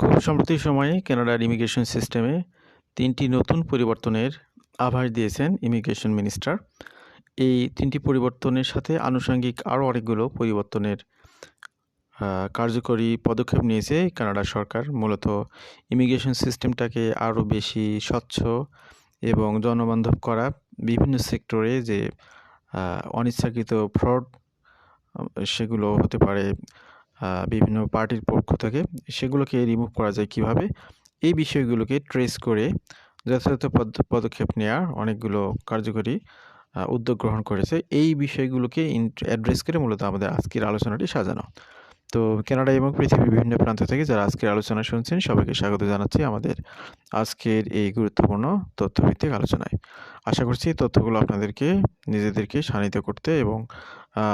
খুব সম্প্রতি সময়ে কানাডার ইমিগ্রেশন সিস্টেমে তিনটি নতুন পরিবর্তনের আভাস দিয়েছেন ইমিগ্রেশন মিনিস্টার। এই তিনটি পরিবর্তনের সাথে আনুষঙ্গিক আরও অনেকগুলো পরিবর্তনের কার্যকরী পদক্ষেপ নিয়েছে কানাডা সরকার। মূলত ইমিগ্রেশন সিস্টেমটাকে আরও বেশি স্বচ্ছ এবং জনবান্ধব করা, বিভিন্ন সেক্টরে যে অনিচ্ছাকৃত ফ্রড সেগুলো হতে পারে। বিভিন্ন পার্টির পক্ষ থেকে সেগুলোকে রিমুভ করা যায় কীভাবে? এই বিষয়গুলোকে ট্রেস করে যথাযথ পদ- পদক্ষেপ নেওয়ার অনেকগুলো কার্যকরী উদ্যোগ গ্রহণ করেছে। এই বিষয়গুলোকে অ্যাড্রেস করে মূলত আমাদের আজকের আলোচনাটি সাজানো। তো কানাডা এবং পৃথিবীর বিভিন্ন প্রান্ত থেকে যারা আজকের আলোচনা শুনছেন, সবাইকে স্বাগত জানাচ্ছি আমাদের আজকের এই গুরুত্বপূর্ণ তথ্যভিত্তিক আলোচনায়। আশা করছি তথ্যগুলো আপনাদেরকে, নিজেদেরকে শানিত করতে এবং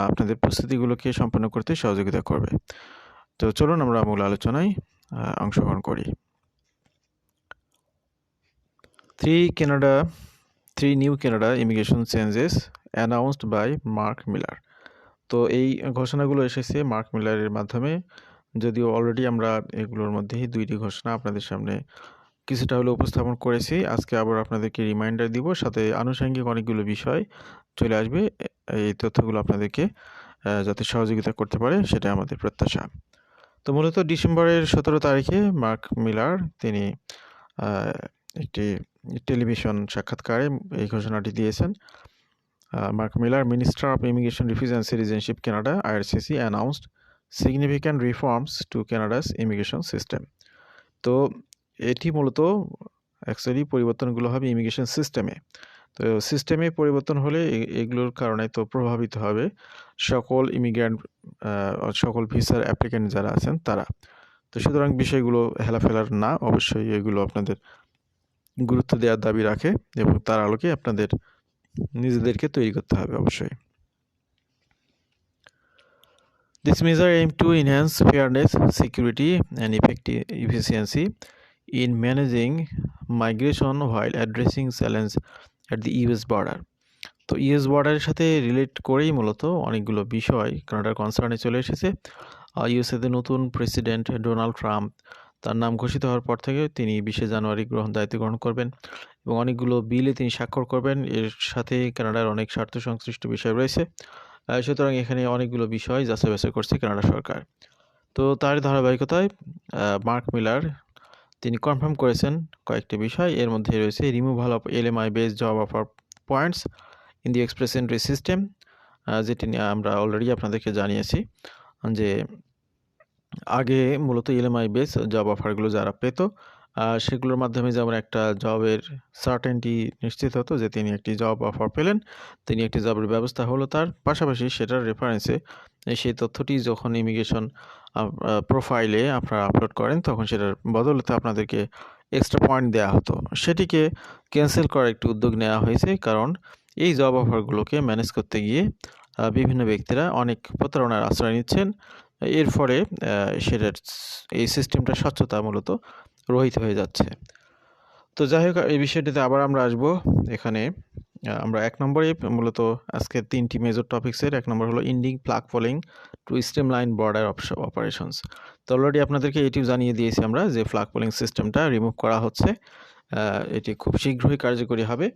আপনাদের প্রস্তুতিগুলোকে সম্পন্ন করতে সহযোগিতা করবে। তো চলুন আমরা মূল আলোচনায় অংশগ্রহণ করি। Three Canada three new Canada immigration changes announced by Mark Miller তো এই ঘোষণাগুলো এসেছে মার্ক মিলারের মাধ্যমে। যদিও অলরেডি আমরা এগুলোর মধ্যেই দুইটি ঘোষণা আপনাদের সামনে কিছুটা হলে উপস্থাপন করেছি। আজকে আবার আপনাদেরকে রিমাইন্ডার দিব, সাথে আনুষঙ্গিক অনেকগুলো বিষয় চলে আসবে এই তথ্যগুলো আপনাদেরকে যাতে সহযোগিতা করতে পারে সেটা আমাদের প্রত্যাশা। তো মূলত ডিসেম্বরের সতেরো তারিখে মার্ক মিলার, তিনি একটি টেলিভিশন সাক্ষাৎকারে এই ঘোষণাটি দিয়েছেন। Mark Miller minister of immigration refugee and citizenship Canada, IRCC announced significant reforms to Canada's immigration system তো এটি মূলত অ্যাকচুয়ালি পরিবর্তনগুলো হবে ইমিগ্রেশন সিস্টেমে। তো সিস্টেমে পরিবর্তন হলে এগুলোর কারণে তো প্রভাবিত হবে সকল ইমিগ্র্যান্ট সকল ভিসার অ্যাপ্লিক্যান্ট যারা আছেন তারা। তো সুতরাং বিষয়গুলো হেলাফেলার না অবশ্যই এগুলো আপনাদের গুরুত্ব দেওয়ার দাবি রাখে এবং তার আলোকে আপনাদের নিজেদেরকে তৈরি করতে হবে অবশ্যই। This measure aims to enhance fairness, security, and effective efficiency in managing migration while addressing challenge at the US border তো ইউএস বর্ডারের সাথে রিলেট করেই মূলত অনেকগুলো বিষয় কানাডার কনসার্নে চলে এসেছে। ইউএসএতে নতুন প্রেসিডেন্ট ডোনাল্ড ট্রাম্প তার নাম ঘোষিত হওয়ার পর থেকে তিনি বিশে জানুয়ারি গ্রহণ, দায়িত্ব গ্রহণ করবেন এবং অনেকগুলো বিলে তিনি স্বাক্ষর করবেন। এর সাথে কানাডার অনেক স্বার্থ সংশ্লিষ্ট বিষয় রয়েছে। সুতরাং এখানে অনেকগুলো বিষয় যাচাই বাছাই করছে কানাডা সরকার। তো তার ধারাবাহিকতায় মার্ক মিলার তিনি কনফার্ম করেছেন কয়েকটি বিষয়। এর মধ্যে রয়েছে removal of L M I base job offer points in the express entry system যেটি নিয়ে আমরা অলরেডি আপনাদেরকে জানিয়েছি, যে আগে মূলত L M I base job অফারগুলো যারা পেত সেগুলোর মাধ্যমে যেমন একটা জবের সার্টেনটি নিশ্চিত হতো যে তিনি একটি জব অফার পেলেন, তিনি একটি জবের ব্যবস্থা হলো তার। পাশাপাশি সেটার রেফারেন্সে সেই তথ্যটি যখন ইমিগ্রেশন প্রোফাইলে আপনারা আপলোড করেন, তখন সেটার বদলতে আপনাদেরকে এক্সট্রা পয়েন্ট দেওয়া হতো। সেটিকে ক্যান্সেল করার একটি উদ্যোগ নেওয়া হয়েছে কারণ এই জব অফারগুলোকে ম্যানেজ করতে গিয়ে বিভিন্ন ব্যক্তিরা অনেক প্রতারণার আশ্রয় নিচ্ছেন। এর ফলে সেটার এই সিস্টেমটা স্বচ্ছতা মূলত রহিত হয়ে যাচ্ছে। তো যাই হোক, এই বিষয়টিতে আবার আমরা আসব এখানে। আমরা এক নম্বরে মূলত আজকে তিনটি মেজর টপিক্সের এক নম্বর হলো ending flag poling to streamline border operations তো অলরেডি আপনাদেরকে এটিও জানিয়ে দিয়েছি আমরা যে ফ্লাগ পোলিং সিস্টেমটা রিমুভ করা হচ্ছে। এটি খুব শীঘ্রই কার্যকরী হবে।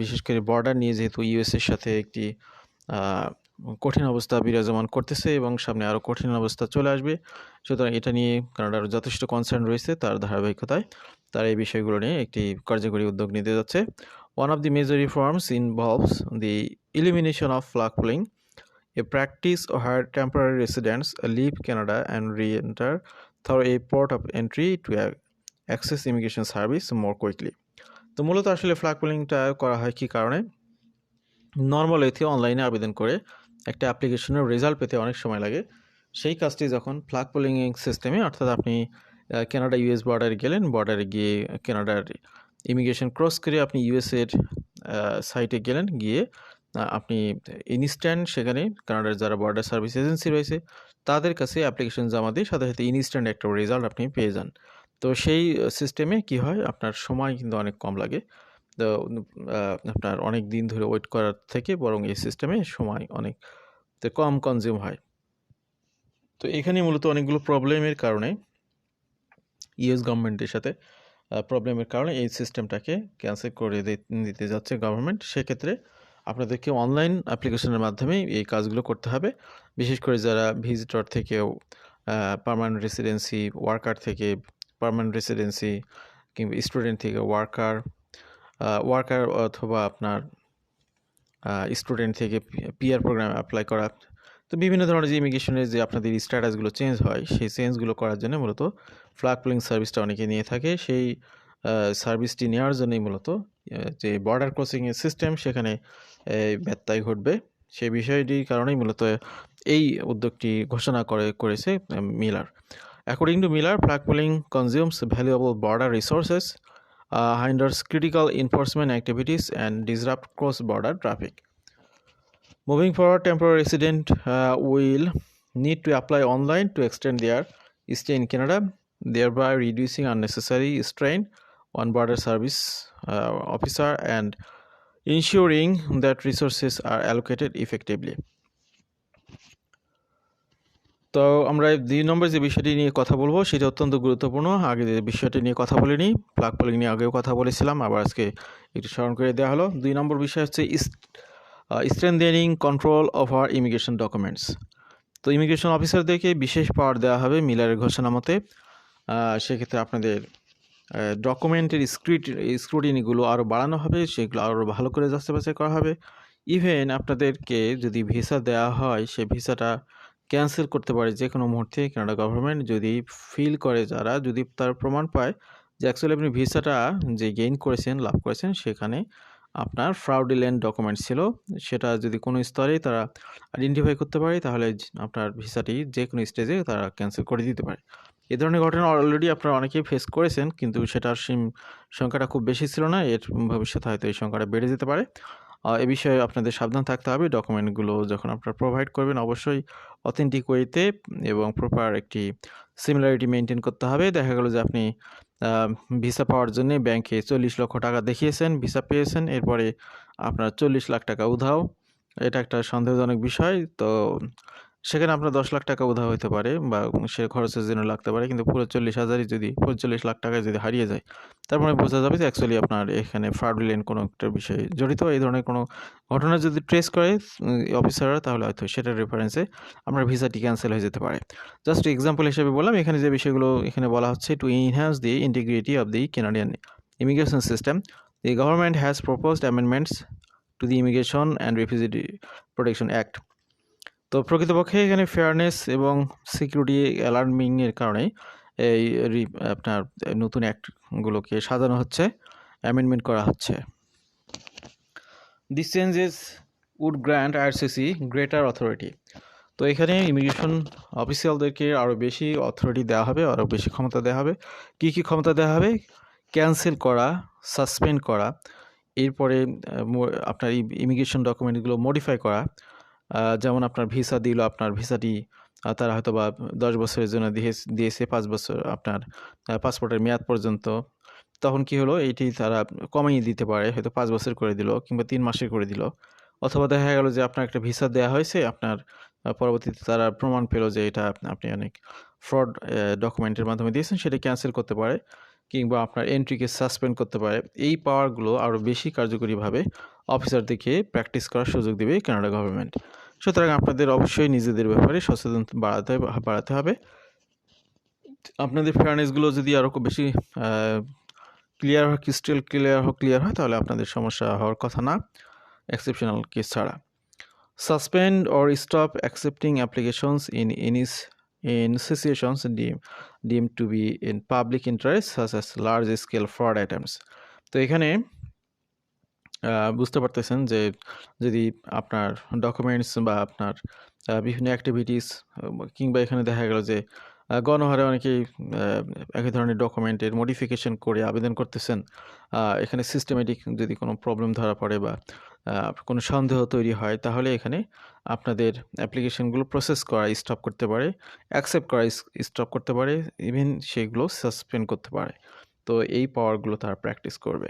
বিশেষ করে বর্ডার নিয়ে যেহেতু ইউএসের সাথে একটি কঠিন অবস্থা বিরাজমান করতেছে এবং সামনে আরও কঠিন অবস্থা চলে আসবে। সুতরাং এটা নিয়ে কানাডার যথেষ্ট কনসার্ন রয়েছে তার ধারাবাহিকতায়। তারা এই বিষয়গুলো নিয়ে একটি কার্যকরী উদ্যোগ নিতে যাচ্ছে। One of the major reforms involves the elimination of flag poling a practice where temporary residents leave Canada and re-enter through a port of entry to a- access immigration service more quickly. তো মূলত আসলে flag পুলিংটা করা হয় কি কারণে? Normal অনলাইনে আবেদন করে একটা অ্যাপ্লিকেশনের রেজাল্ট পেতে অনেক সময় লাগে। সেই কাজটি যখন ফ্ল্যাগ পোলিং সিস্টেমে অর্থাৎ আপনি কানাডা ইউএস বর্ডারে গেলেন বর্ডারে গিয়ে কানাডার ইমিগ্রেশন ক্রস করে আপনি ইউএসের সাইটে গেলেন, গিয়ে আপনি ইনস্ট্যান্ট সেখানে কানাডার যারা বর্ডার সার্ভিস এজেন্সি রয়েছে, তাদের কাছে অ্যাপ্লিকেশন জমা দিয়ে সাথে সাথে ইনস্ট্যান্ট একটা রেজাল্ট আপনি পেয়ে যান। তো সেই সিস্টেমে কি হয়? আপনার সময় কিন্তু অনেক কম লাগে। আপনার অনেক দিন ধরে ওয়েট করার থেকে বরং এই সিস্টেমে সময় অনেক কম কনজিউম হয়। তো এখানে মূলত অনেকগুলো প্রবলেমের কারণে ইউএস গভর্নমেন্টের সাথে প্রবলেমের কারণে এই সিস্টেমটাকে ক্যান্সেল করে দিতে যাচ্ছে গভর্নমেন্ট সেক্ষেত্রে আপনাদেরকে অনলাইন অ্যাপ্লিকেশনের মাধ্যমেই এই কাজগুলো করতে হবে। বিশেষ করে যারা ভিজিটর থেকেও পারমানেন্ট রেসিডেন্সি ওয়ার্কার থেকে পারমানেন্ট রেসিডেন্সি কিংবা স্টুডেন্ট থেকে ওয়ার্কার ওয়ার্কার অথবা আপনার স্টুডেন্ট থেকে পিআর প্রোগ্রামে অ্যাপ্লাই করা। তো বিভিন্ন ধরনের যে ইমিগ্রেশনের যে আপনাদের স্ট্যাটাসগুলো চেঞ্জ হয়, সেই চেঞ্জগুলো করার জন্য মূলত ফ্ল্যাগ পুলিং সার্ভিসটা অনেকে নিয়ে থাকে। সেই সার্ভিসটি নেওয়ার জন্যই মূলত যে বর্ডার ক্রসিংয়ের সিস্টেম সেখানে ব্যত্যয় ঘটবে। সেই বিষয়টির কারণেই মূলত এই উদ্যোগটি ঘোষণা করে, করেছে Miller. According to Miller flag poling consumes valuable border resources hinders critical enforcement activities and disrupt cross-border traffic. Moving forward, temporary resident uh, will need to apply online to extend their stay in Canada, thereby reducing unnecessary strain on border service uh, officer and ensuring that resources are allocated effectively. তো আমরা দুই নম্বর যে বিষয়টি নিয়ে কথা বলব, সেটা অত্যন্ত গুরুত্বপূর্ণ। আগে যে বিষয়টি নিয়ে কথা বলিনি প্লাগ পোলিং নিয়ে আগেও কথা বলেছিলাম, আবার আজকে একটু স্মরণ করে দেওয়া হলো। দুই নম্বর বিষয় হচ্ছে strengthening control of our immigration documents তো ইমিগ্রেশন অফিসারদেরকে বিশেষ পাওয়ার দেওয়া হবে মিলারের ঘোষণা মতে। সেক্ষেত্রে আপনাদের ডকুমেন্টের স্ক্রিট স্ক্রুটিনিগুলো আরও বাড়ানো হবে, সেগুলো আরও ভালো করে যাচাই বাছাই করা হবে। ইভেন আপনাদেরকে যদি ভিসা দেওয়া হয়, সে ভিসাটা ক্যান্সেল করতে পারে যে কোনো মুহূর্তে কানাডা গভর্নমেন্ট যদি ফিল করে যারা, যদি তার প্রমাণ পায় যে অ্যাকচুয়ালি আপনি ভিসাটা যে গেইন করেছেন, লাভ করেছেন, সেখানে আপনার ফ্রাউডিল্যান্ড ডকুমেন্ট ছিল। সেটা যদি কোনো স্তরে তারা আইডেন্টিফাই করতে পারে, তাহলে আপনার ভিসাটি যে কোনো স্টেজে তারা ক্যান্সেল করে দিতে পারে। এ ধরনের ঘটনা অলরেডি আপনারা অনেকেই ফেস করেছেন, কিন্তু সেটার সংখ্যাটা খুব বেশি ছিল না, এর ভবিষ্যতে হয়তো এই সংখ্যাটা বেড়ে যেতে পারে। এ বিষয়ে আপনাদের সাবধান থাকতে হবে। ডকুমেন্টগুলো যখন আপনারা প্রোভাইড করবেন, অবশ্যই অথেন্টিক ওয়েতে এবং প্রপার একটি সিমিলারিটি মেনটেন করতে হবে। দেখা গেল যে আপনি ভিসা পাওয়ার জন্য ব্যাংকে চল্লিশ লক্ষ টাকা দেখিয়েছেন ভিসা পেয়েছেন, এরপরে আপনার চল্লিশ লাখ টাকা উধাও। এটা একটা সন্দেহজনক বিষয়। তো সেখানে আপনার দশ লাখ টাকা উধাও হতে পারে বা সে খরচের জন্য লাগতে পারে। কিন্তু পুরো চল্লিশ হাজারই যদি পঁয়তাল্লিশ লাখ টাকায় যদি হারিয়ে যায় তারপরে বোঝা যাবে যে অ্যাকচুয়ালি আপনার এখানে ফ্রডুলেন্ট কোনো একটা বিষয়ে জড়িত। এই ধরনের কোনো ঘটনা যদি ট্রেস করে অফিসাররা তাহলে হয়তো সেটার রেফারেন্সে আপনার ভিসাটি ক্যান্সেল হয়ে যেতে পারে। জাস্ট এক্সাম্পল হিসেবে বললাম, এখানে যে বিষয়গুলো এখানে বলা হচ্ছে to enhance the integrity of the Canadian immigration system the government has proposed amendments to the immigration and refugee protection act তো প্রকৃতপক্ষে এখানে ফেয়ারনেস এবং সিকিউরিটি অ্যালার্মিংয়ের কারণে এই আপনার নতুন অ্যাক্টগুলোকে সাজানো হচ্ছে অ্যামেন্ডমেন্ট করা হচ্ছে। This changes would grant RCC greater authority তো এখানে ইমিগ্রেশন অফিসিয়ালদেরকে আরও বেশি অথরিটি দেওয়া হবে আরও বেশি ক্ষমতা দেওয়া হবে। কী কী ক্ষমতা দেওয়া হবে? ক্যান্সেল করা সাসপেন্ড করা, এরপরে আপনার ইমিগ্রেশন ডকুমেন্টগুলো মডিফাই করা যেমন আপনার ভিসা দিল, আপনার ভিসাটি তারা হয়তো বা দশ বছরের জন্য দিয়ে দিয়েছে পাঁচ বছর আপনার পাসপোর্টের মেয়াদ পর্যন্ত। তখন কি হলো, এটি তারা কমিয়ে দিতে পারে, হয়তো পাঁচ বছর করে দিল কিংবা তিন মাসের করে দিল। অথবা দেখা গেল যে আপনার একটা ভিসা দেওয়া হয়েছে, আপনার পরবর্তীতে তারা প্রমাণ পেল যে এটা আপনি অনেক ফ্রড ডকুমেন্টের মাধ্যমে দিয়েছেন, সেটা ক্যান্সেল করতে পারে কিংবা আপনার এন্ট্রিকে সাসপেন্ড করতে পারে। এই পাওয়ারগুলো আরও বেশি কার্যকরীভাবে অফিসারদেরকে প্র্যাকটিস করার সুযোগ দেবে কানাডা গভর্নমেন্ট। সুতরাং আপনাদের অবশ্যই নিজেদের ব্যাপারে সচেতন বাড়াতে বাড়াতে হবে। আপনাদের ফেয়ারনেসগুলো যদি আরও খুব বেশি ক্লিয়ার হয় ক্রিস্টাল ক্লিয়ার হোক ক্লিয়ার হয় তাহলে আপনাদের সমস্যা হওয়ার কথা না এক্সেপশনাল কেস ছাড়া। Suspend or stop accepting applications in ইনিস in situations deemed, deemed to be in public interest such as large scale fraud items তো এখানে বুঝতে পারতেছেন যে যদি আপনার ডকুমেন্টস বা আপনার বিভিন্ন অ্যাক্টিভিটিস কিংবা এখানে দেখা গেল যে গণহারে অনেকেই একই ধরনের ডকুমেন্টের মডিফিকেশন করে আবেদন করতেছেন এখানে সিস্টেমেটিক যদি কোনো প্রবলেম ধরা পড়ে বা কোনো সন্দেহ তৈরি হয়, তাহলে এখানে আপনাদের অ্যাপ্লিকেশনগুলো প্রসেস করা স্টপ করতে পারে অ্যাকসেপ্ট করা স্টপ করতে পারে ইভেন সেগুলো সাসপেন্ড করতে পারে। তো এই পাওয়ারগুলো তারা প্র্যাকটিস করবে।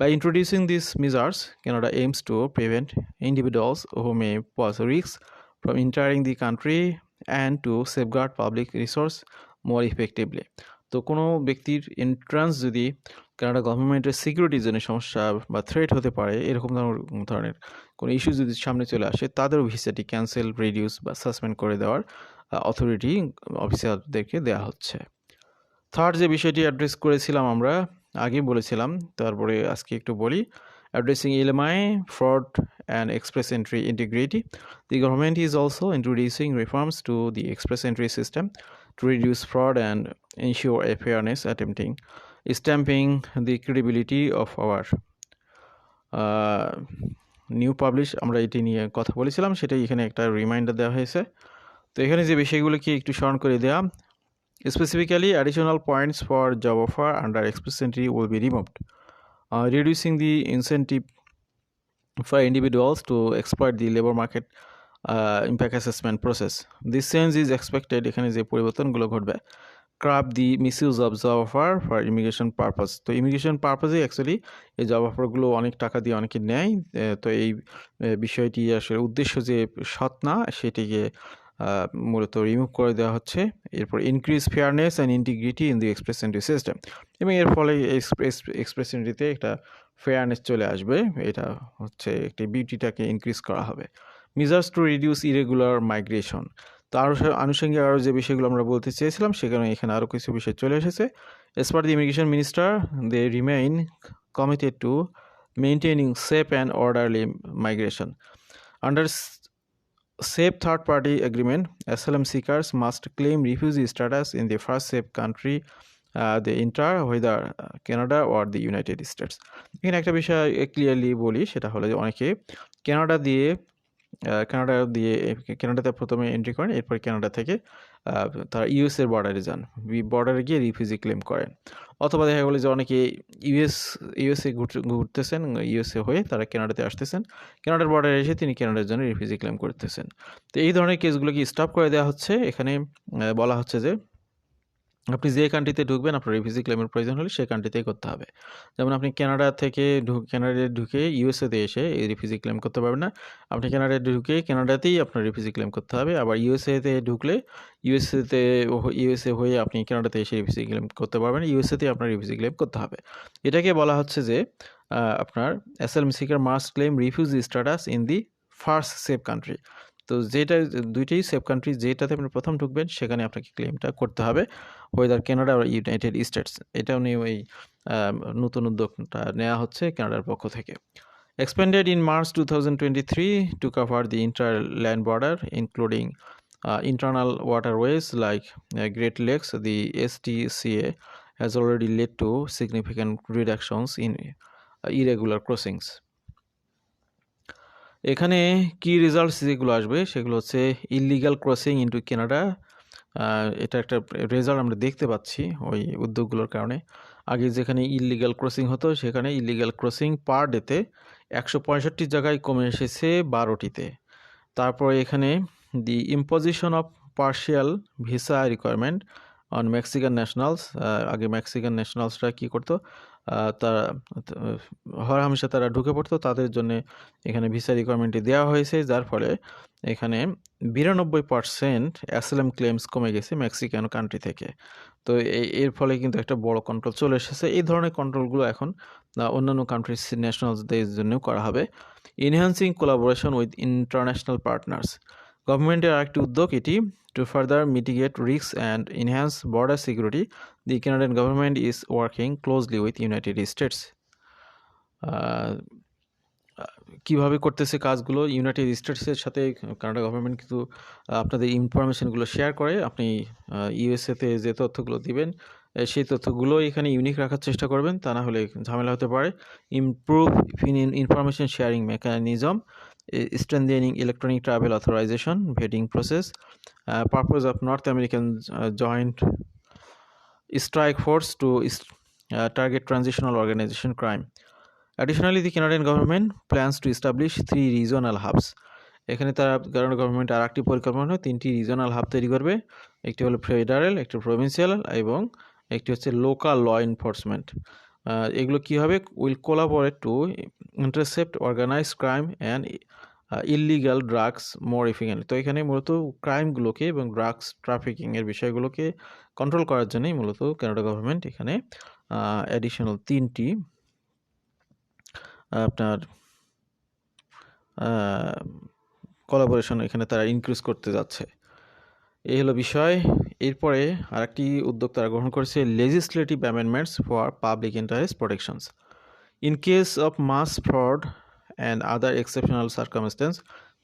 By introducing these measures, Canada aims to prevent individuals who may pose risks from entering the country and to safeguard public resource more effectively. তো কোনো ব্যক্তির এন্ট্রান্স যদি কানাডা গভর্নমেন্টের সিকিউরিটির জন্য সমস্যা বা থ্রেট হতে পারে এরকম ধরনের কোনো ইস্যু যদি সামনে চলে আসে তাদেরও ভিসাটি ক্যান্সেল রিডিউস বা সাসপেন্ড করে দেওয়ার অথরিটি অফিসারদেরকে দেওয়া হচ্ছে থার্ড যে বিষয়টি অ্যাড্রেস করেছিলাম আমরা আগে বলেছিলাম, তারপরে আজকে একটু বলি। Addressing L M I fraud and express entry integrity the government is also introducing reforms to the express entry system to reduce fraud and ensure a fairness attempting stamping the credibility of our new publish আমরা এটি নিয়ে কথা বলেছিলাম, সেটাই এখানে একটা reminder দেওয়া হয়েছে। তো এখানে যে বিষয়গুলোকে একটু স্মরণ করে দেওয়া Specifically, additional points for job offer under express entry will be removed, uh, reducing the incentive for individuals to exploit the labor market uh, impact assessment process. This change is expected এখানে যে পরিবর্তনগুলো ঘটবে curb the misuse of job offer for immigration purpose তো immigration পারপাসে actually এই job অফারগুলো অনেক টাকা দিয়ে অনেকে নেয় তো এই বিষয়টি আসলে উদ্দেশ্য যে সৎ না সেটিকে মূলত রিমুভ করে দেওয়া হচ্ছে। এরপর increase fairness and integrity in the express system এবং এর ফলে এক্সপ্রেস একটা ফেয়ারনেস চলে আসবে। এটা হচ্ছে একটি বিউটিটাকে ইনক্রিজ করা হবে। Measures to reduce irregular migration তো আরও আনুষঙ্গিক আরও যে বিষয়গুলো আমরা বলতে চেয়েছিলাম, সেখানে এখানে আরও কিছু বিষয় চলে এসেছে। As per the immigration minister they remain committed to maintaining safe and orderly migration under safe third party agreement asylum seekers must claim refugee status in the first safe country uh, they enter whether uh, canada or the united states এখানে একটা বিষয় clearly বলি সেটা হলো যে অনেকে Canada দিয়ে Canada দিয়ে কানাডাতে প্রথমে এন্ট্রি করেন এরপর কানাডা থেকে তারা ইউএসের বর্ডারে যান বর্ডারে গিয়ে রিফিউজি ক্লেম করেন। অথবা দেখা গেল যে অনেকে ইউএস, ইউএসএ ঘুরতেছেন, ইউএসএ হয়ে তারা কেনাডাতে আসতেছেন। কেনাডার বর্ডারে এসে তিনি কেনাডার জন্য রিফিউজি ক্লেম করতেছেন। তো এই ধরনের কেসগুলোকে স্টপ করে দেওয়া হচ্ছে। এখানে বলা হচ্ছে যে আপনি যে কান্ট্রিতে ঢুকবেন, আপনার রিফিউজি ক্লেমের প্রয়োজন হলে সেই কান্ট্রিতেই করতে হবে। যেমন আপনি কানাডা থেকে ঢুক কানাডায় ঢুকে ইউএসএতে এসে এই রিফিউজি ক্লেম করতে পারবেন না। আপনি কানাডায় ঢুকে কানাডাতেই আপনার রিফিউজি ক্লেম করতে হবে। আবার ইউএসএতে ঢুকলে ইউএসএতে ইউএসএ হয়ে আপনি কানাডাতে এসে রিফিউজি ক্লেম করতে পারবেন ইউএসএতে আপনার রিফিউজি ক্লেম করতে হবে। এটাকে বলা হচ্ছে যে আপনার asylum seeker must claim refugee status in the first safe country তো যেটা, দুইটাই সেফ কান্ট্রি যেটাতে আপনি প্রথম ঢুকবেন, সেখানে আপনাকে ক্লেমটা করতে হবে। Whether Canada or United States এটাও নিয়ে ওই নতুন উদ্যোগটা নেওয়া হচ্ছে ক্যানাডার পক্ষ থেকে। Expanded in March two thousand to cover the inter land border including internal waterways like Great Lakes the S T C A has already led to significant reductions in irregular crossings এখানে কি results যেগুলো আসবে, সেগুলো হচ্ছে illegal crossing into Canada এটা একটা result আমরা দেখতে পাচ্ছি ওই উদ্যোগগুলোর কারণে। আগে যেখানে ইলিগাল ক্রসিং হতো, সেখানে ইলিগাল ক্রসিং পার ডেতে একশো পঁয়ষট্টি জায়গায় কমে এসেছে বারোটিতে। তারপরে এখানে the imposition of partial visa requirement on Mexican nationals আগে মেক্সিকান ন্যাশনালসরা কী করতো তারা হর হামেশা তারা ঢুকে পড়তো। তাদের জন্য এখানে ভিসা রিকোয়ারমেন্টটি দেওয়া হয়েছে, যার ফলে এখানে বিরানব্বই পার্সেন্ট অ্যাসেলাম ক্লেমস কমে গেছে মেক্সিকান কান্ট্রি থেকে। তো এই এর ফলে কিন্তু একটা বড় কন্ট্রোল চলে এসেছে। এই ধরনের কন্ট্রোলগুলো এখন অন্যান্য কান্ট্রিজ ন্যাশনালসদের জন্যও করা হবে। Enhancing collaboration with international partners গভর্নমেন্টের আরেকটি উদ্যোগ এটি to further mitigate risk and enhance border security the Canadian government is working closely with United States কীভাবে করতেছে কাজগুলো? ইউনাইটেড স্টেটসের সাথে কানাডা গভর্নমেন্ট কিন্তু আপনাদের ইনফরমেশনগুলো শেয়ার করে। আপনি ইউএসএতে যে তথ্যগুলো দিবেন সেই তথ্যগুলো এখানে ইউনিক রাখার চেষ্টা করবেন। তা না হলে ঝামেলা হতে পারে। Improve information sharing mechanism strengthening electronic travel authorization vetting process purpose of North American joint strike force to target transitional organization crime additionally the Canadian government plans to establish three regional hubs এখানে তারা Canada government আর একটি পরিকল্পনা তিনটি regional hub তৈরি করবে। একটি হলো federal একটি প্রভিন্সিয়াল এবং একটি হচ্ছে লোকাল ল এনফোর্সমেন্ট এগুলো কী হবে? Will collaborate to intercept, organize crime and illegal drugs more efficiently তো এখানে মূলত ক্রাইমগুলোকে এবং ড্রাগস ট্রাফিকিংয়ের বিষয়গুলোকে কন্ট্রোল করার জন্যই মূলত কানাডা গভর্নমেন্ট এখানে অ্যাডিশনাল তিনটি আপনার কলাবোরেশন এখানে তারা ইনক্রিজ করতে যাচ্ছে। এই হলো বিষয়। এরপরে আরেকটি উদ্যোগ তারা গ্রহণ করেছে legislative amendments for public interest protections in case of mass fraud and other exceptional circumstances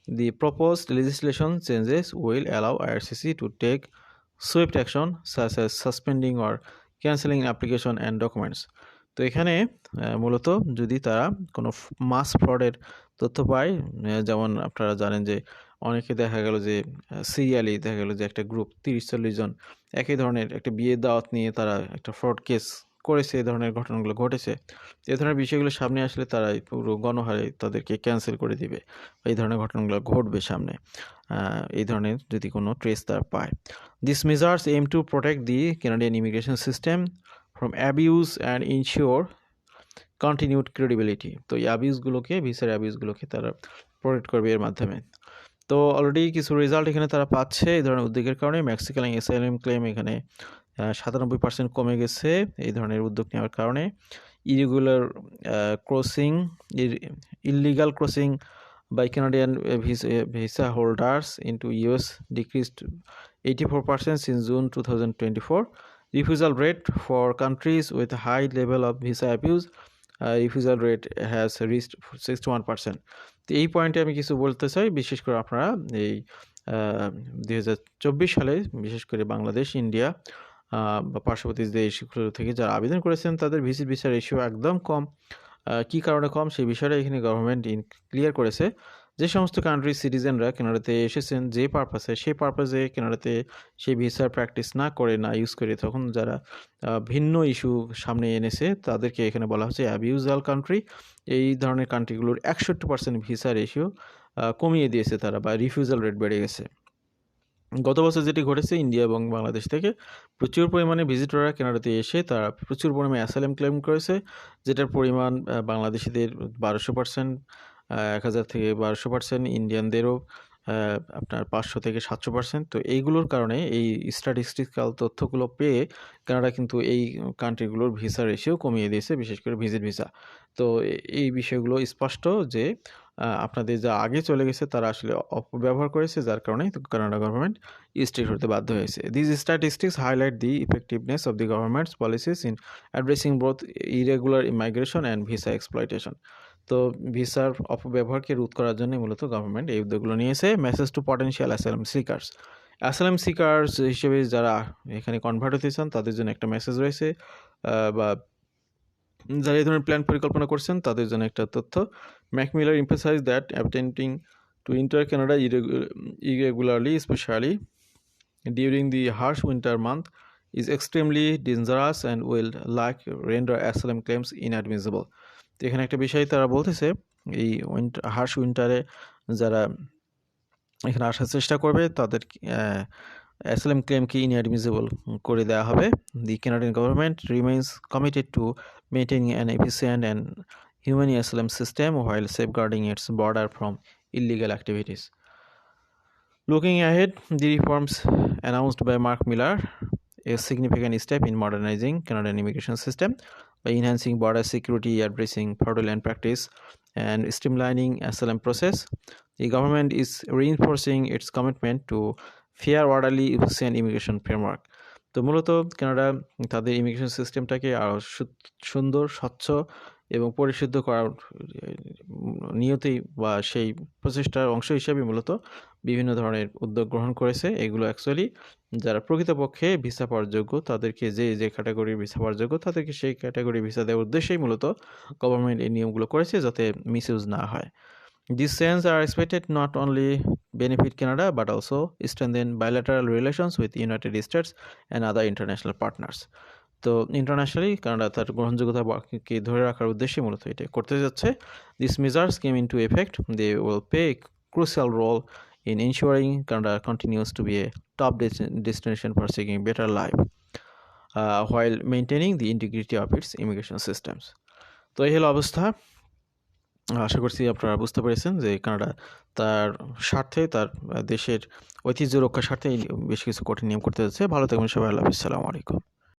The proposed legislation changes will allow IRCC to take swift action, such as suspending or cancelling application and documents তো এখানে মূলত যদি তারা কোনো মাস ফ্রডের তথ্য পায় যেমন আপনারা জানেন যে অনেকে দেখা গেল যে সিরিয়ালি দেখা গেল যে, একটা গ্রুপ তিরিশ চল্লিশ জন একই ধরনের একটা বিয়ে দাওয়াত নিয়ে তারা একটা ফ্রড কেস করেছে, এই ধরনের ঘটনাগুলো ঘটেছে। এ ধরনের বিষয়গুলো সামনে আসলে তারা পুরো গণহারে তাদেরকে ক্যান্সেল করে দিবে। এই ধরনের ঘটনাগুলো ঘটবে সামনে এই ধরনের যদি কোনো ট্রেস তার পায়। This measures aim to protect the Canadian immigration system from abuse and ensure continued credibility তো এই অ্যাবিউজগুলোকে ভিসার অ্যাবিউজগুলোকে তারা প্রোটেক্ট করবে এর মাধ্যমে। তো অলরেডি কিছু রেজাল্ট এখানে তারা পাচ্ছে এই ধরনের উদ্যোগের কারণে ম্যাক্সিকাল এসআইএম ক্লেম এখানে সাতানব্বই পার্সেন্ট কমে গেছে এই ধরনের উদ্যোগ নেওয়ার কারণে irregular crossing illegal crossing by Canadian visa holders into US decreased 84% since June 2024. Refusal rate for countries with a high level of visa abuse, uh, refusal rate has reached 61%. তো এই পয়েন্টে আমি কিছু বলতে চাই বিশেষ করে আপনারা এই দুই হাজার চব্বিশ সালে বিশেষ করে বাংলাদেশ ইন্ডিয়া বা পার্শ্ববর্তী দেশগুলো থেকে যারা আবেদন করেছেন তাদের ভিসি ভিসার রেশিও একদম কম। কি কারণে কম? সেই বিষয়টা এখানে গভর্নমেন্ট ক্লিয়ার করেছে। যে সমস্ত কান্ট্রির সিটিজেনরা কেনাডাতে এসেছেন, যে পারপাসে সেই পারপাসে কেনাডাতে সেই ভিসার প্র্যাকটিস না করে, না ইউজ করে, তখন যারা ভিন্ন ইস্যু সামনে এনেছে, তাদেরকে এখানে বলা হচ্ছে অ্যাবিউজাল কান্ট্রি এই ধরনের কান্ট্রিগুলোর একষট্টি পার্সেন্ট ভিসা রেশিও কমিয়ে দিয়েছে তারা বা রিফিউজাল রেট বেড়ে গেছে। গত বছর যেটি ঘটেছে, ইন্ডিয়া এবং বাংলাদেশ থেকে প্রচুর পরিমাণে ভিজিটররা কেনাডাতে এসে তারা প্রচুর পরিমাণে অ্যাসাইলাম ক্লেম করেছে, যেটার পরিমাণ বাংলাদেশিদের বারোশো পার্সেন্ট এক হাজার থেকে বারোশো পার্সেন্ট ইন্ডিয়ানদেরও আপনার পাঁচশো থেকে সাতশো পার্সেন্ট তো এইগুলোর কারণে এই স্ট্যাটিস্টিক্যাল তথ্যগুলো পেয়ে কানাডা কিন্তু এই কান্ট্রিগুলোর ভিসা রেশিও কমিয়ে দিয়েছে, বিশেষ করে ভিজিট ভিসা তো এই বিষয়গুলো স্পষ্ট যে আপনাদের যা আগে চলে গেছে তারা আসলে অপব্যবহার করেছে, যার কারণে কানাডা গভর্নমেন্ট স্ট্রিক্ট হতে বাধ্য হয়েছে। This statistics highlight the effectiveness of the government's policies in addressing both irregular immigration and visa exploitation তো ভিসার অপব্যবহারকে রোধ করার জন্য মূলত গভর্নমেন্ট এই উদ্যোগগুলো নিয়েছে। Message to potential asylum seekers asylum seekers হিসেবে যারা এখানে কনভার্ট হতে চান, তাদের জন্য একটা মেসেজ রয়েছে। বা যারা এই ধরনের প্ল্যান পরিকল্পনা করছেন, তাদের জন্য একটা তথ্য। Mark Miller emphasize that attempting to enter Canada irregularly specially during the harsh winter month is extremely dangerous and will like render asylum claims inadmissible তো এখানে একটা বিষয় তারা বলতেছে, এই উইন্টার হার্স উইন্টারে যারা এখানে আসার চেষ্টা করবে, তাদের অ্যাসলেম ক্লেমকে ইনঅ্যাডমিসিবল করে দেওয়া হবে। The Canadian government remains committed to maintain an efficient and humane asylum system while safeguarding its border from illegal activities looking ahead the reforms announced by Mark Miller a significant step in modernising Canadian immigration system by enhancing border security, addressing fraudulent practice, and streamlining asylum process. The government is reinforcing its commitment to fair orderly efficient immigration framework তো মূলত Canada তাদের immigration সিস্টেমটাকে আরও সুন্দর স্বচ্ছ এবং পরিশুদ্ধ করার নিয়তেই বা সেই প্রচেষ্টার অংশ হিসেবে মূলত বিভিন্ন ধরনের উদ্যোগ গ্রহণ করেছে। এগুলো অ্যাকচুয়ালি যারা প্রকৃতপক্ষে ভিসা পাওয়ার যোগ্য, তাদেরকে যে যে ক্যাটাগরির ভিসা পাওয়ার যোগ্য, তাদেরকে সেই ক্যাটাগরি ভিসা দেওয়ার উদ্দেশ্যেই মূলত গভর্নমেন্ট এই নিয়মগুলো করেছে যাতে মিসইউজ না হয়। These changes are expected not only benefit Canada, but also strengthen bilateral relations with United States and other international partners. তো ইন্টারন্যাশনালি কানাডা তার গ্রহণযোগ্যতাকে ধরে রাখার উদ্দেশ্যে মূলত এটা করতে যাচ্ছে। This measures came into effect they will pay crucial role in ensuring Canada continues to be a top destination for seeking better life uh, while maintaining the integrity of its immigration systems. তো এই হলো অবস্থা আশা করছি আপনারা বুঝতে পেরেছেন যে Canada তার স্বার্থে তার দেশের ঐতিহ্য রক্ষার স্বার্থে বেশ কিছু কঠিন নিয়ম করতে যাচ্ছে ভালো থাকবেন সবাই আল্লাহ হাফিজ সালামু আলাইকুম